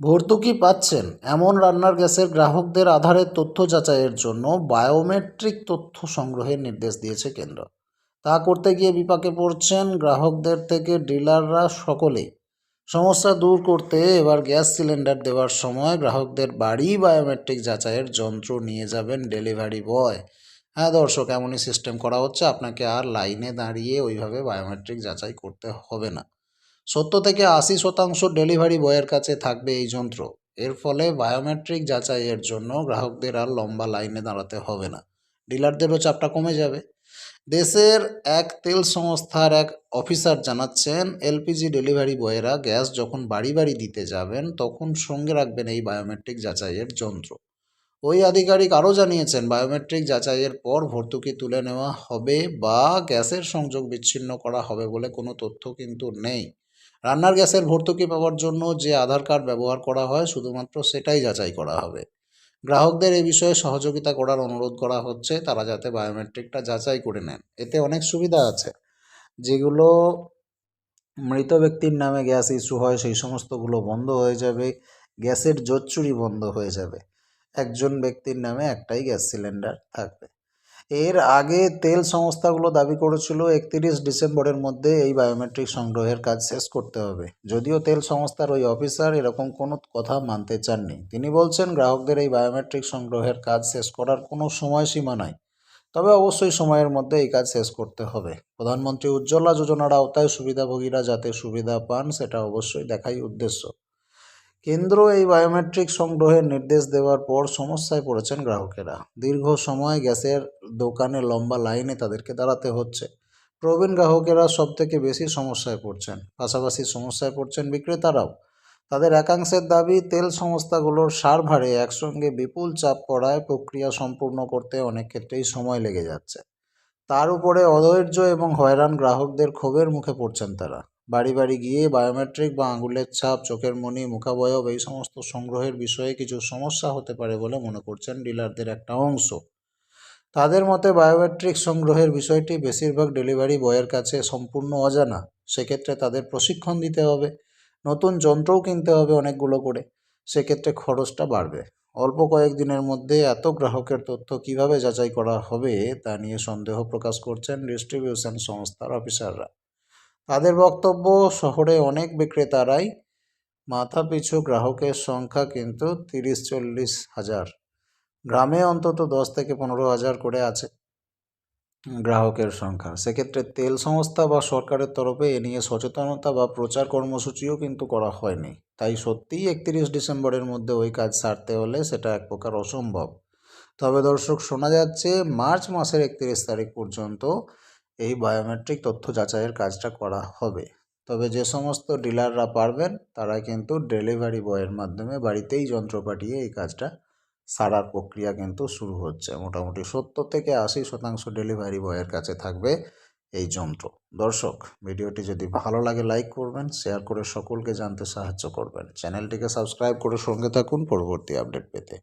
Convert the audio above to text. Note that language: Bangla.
ভর্তুকি পাচ্ছেন এমন রান্নার গ্যাসের গ্রাহকদের আধারের তথ্য যাচাইয়ের জন্য বায়োমেট্রিক তথ্য সংগ্রহের নির্দেশ দিয়েছে কেন্দ্র। তা করতে গিয়ে বিপাকে পড়ছেন গ্রাহকদের থেকে ডিলাররা সকলেই। সমস্যা দূর করতে এবার গ্যাস সিলিন্ডার দেওয়ার সময় গ্রাহকদের বাড়ি বায়োমেট্রিক যাচাইয়ের যন্ত্র নিয়ে যাবেন ডেলিভারি বয়। হ্যাঁ দর্শক, এমনই সিস্টেম করা হচ্ছে। আপনাকে আর লাইনে দাঁড়িয়ে ওইভাবে বায়োমেট্রিক যাচাই করতে হবে না। সত্তর থেকে আশি শতাংশ ডেলিভারি বয়ের কাছে থাকবে এই যন্ত্র। এর ফলে বায়োমেট্রিক যাচাইয়ের জন্য গ্রাহকদের আর লম্বা লাইনে দাঁড়াতে হবে না। ডিলারদেরও চাপটা কমে যাবে। দেশের এক তেল সংস্থার এক অফিসার জানাচ্ছেন, এলপিজি ডেলিভারি বয়েরা গ্যাস যখন বাড়ি বাড়ি দিতে যাবেন, তখন সঙ্গে রাখবেন এই বায়োমেট্রিক যাচাইয়ের যন্ত্র। ওই আধিকারিক আরও জানিয়েছেন, বায়োমেট্রিক যাচাইয়ের পর ভর্তুকি তুলে নেওয়া হবে বা গ্যাসের সংযোগ বিচ্ছিন্ন করা হবে বলে কোনো তথ্য কিন্তু নেই। রান্নার গ্যাসের ভর্তুকি পাওয়ার জন্য যে আধার কার্ড ব্যবহার করা হয়, শুধুমাত্র সেটাই যাচাই করা হবে। গ্রাহকদের এই বিষয়ে সহযোগিতা করার অনুরোধ করা হচ্ছে, তারা যাতে বায়োমেট্রিকটা যাচাই করে নেন। এতে অনেক সুবিধা আছে, যেগুলো মৃত ব্যক্তির নামে গ্যাস ইস্যু হয়, সেই সমস্তগুলো বন্ধ হয়ে যাবে, গ্যাসের জোচ্চুরি বন্ধ হয়ে যাবে। একজন ব্যক্তির নামে একটাই গ্যাস সিলিন্ডার থাকবে। এর আগে তেল সংস্থাগুলো দাবি করেছিল, একত্রিশ ডিসেম্বরের মধ্যে এই বায়োমেট্রিক সংগ্রহের কাজ শেষ করতে হবে। যদিও তেল সংস্থার ওই অফিসার এরকম কোনো কথা মানতে চাননি। তিনি বলছেন, গ্রাহকদের এই বায়োমেট্রিক সংগ্রহের কাজ শেষ করার কোনো সময়সীমা নাই। তবে অবশ্যই সময়ের মধ্যে এই কাজ শেষ করতে হবে। প্রধানমন্ত্রী উজ্জ্বলা যোজনার আওতায় সুবিধাভোগীরা যাতে সুবিধা পান, সেটা অবশ্যই দেখাই উদ্দেশ্য। কেন্দ্র এই বায়োমেট্রিক সংগ্রহের নির্দেশ দেওয়ার পর সমস্যায় পড়েছেন গ্রাহকেরা। দীর্ঘ সময় গ্যাসের দোকানে লম্বা লাইনে তাদেরকে দাঁড়াতে হচ্ছে। প্রবীণ গ্রাহকেরা সব থেকে বেশি সমস্যায় পড়ছেন। পাশাপাশি সমস্যায় পড়ছেন বিক্রেতারাও। তাদের একাংশের দাবি, তেল সংস্থাগুলোর সার্ভারে একসঙ্গে বিপুল চাপ পড়ায় প্রক্রিয়া সম্পূর্ণ করতে অনেক ক্ষেত্রেই সময় লেগে যাচ্ছে। তার উপরে অধৈর্য এবং হয়রান গ্রাহকদের ক্ষোভের মুখে পড়ছেন তারা। বাড়ি বাড়ি গিয়ে বায়োমেট্রিক বা আঙুলের ছাপ, চোখের মণি, মুখাবয়ব এই সমস্ত সংগ্রহের বিষয়ে কিছু সমস্যা হতে পারে বলে মনে করছেন ডিলারদের একটা অংশ। তাদের মতে বায়োমেট্রিক সংগ্রহের বিষয়টি বেশিরভাগ ডেলিভারি বয়ের কাছে সম্পূর্ণ অজানা। সেক্ষেত্রে তাদের প্রশিক্ষণ দিতে হবে, নতুন যন্ত্রও কিনতে হবে অনেকগুলো করে। সেক্ষেত্রে খরচটা বাড়বে। অল্প কয়েকদিনের মধ্যে এত গ্রাহকের তথ্য কীভাবে যাচাই করা হবে তা নিয়ে সন্দেহ প্রকাশ করছেন ডিস্ট্রিবিউশন সংস্থার অফিসাররা তাদের বক্তব্য, শহরে অনেক বিক্রেতারাই মাথাপিছু গ্রাহকের সংখ্যা কিন্তু তিরিশ চল্লিশ হাজার। গ্রামে অন্তত দশ থেকে পনেরো হাজার করে আছে গ্রাহকের সংখ্যা। সেক্ষেত্রে তেল সংস্থা বা সরকারের তরফে এ নিয়ে সচেতনতা বা প্রচার কর্মসূচিও কিন্তু করা হয়নি। তাই সত্যিই একত্রিশ ডিসেম্বরের মধ্যে ওই কাজ সারতে হলে সেটা এক প্রকার অসম্ভব। তবে দর্শক, শোনা যাচ্ছে, মার্চ মাসের একত্রিশ তারিখ পর্যন্ত এই বায়োমেট্রিক তথ্য যাচাইয়ের কাজটা করা হবে। তবে যে সমস্ত ডিলাররা পারবেন, তারা কিন্তু ডেলিভারি বয়ের মাধ্যমে বাড়িতেই যন্ত্র পাঠিয়ে এই কাজটা সারার প্রক্রিয়া কিন্তু শুরু হচ্ছে। মোটামুটি সত্তর থেকে আশি শতাংশ ডেলিভারি বয়ের কাছে থাকবে এই যন্ত্র। দর্শক, ভিডিওটি যদি ভালো লাগে লাইক করবেন, শেয়ার করে সকলকে জানতে সাহায্য করবেন। চ্যানেলটিকে সাবস্ক্রাইব করে সঙ্গে থাকুন পরবর্তী আপডেট পেতে।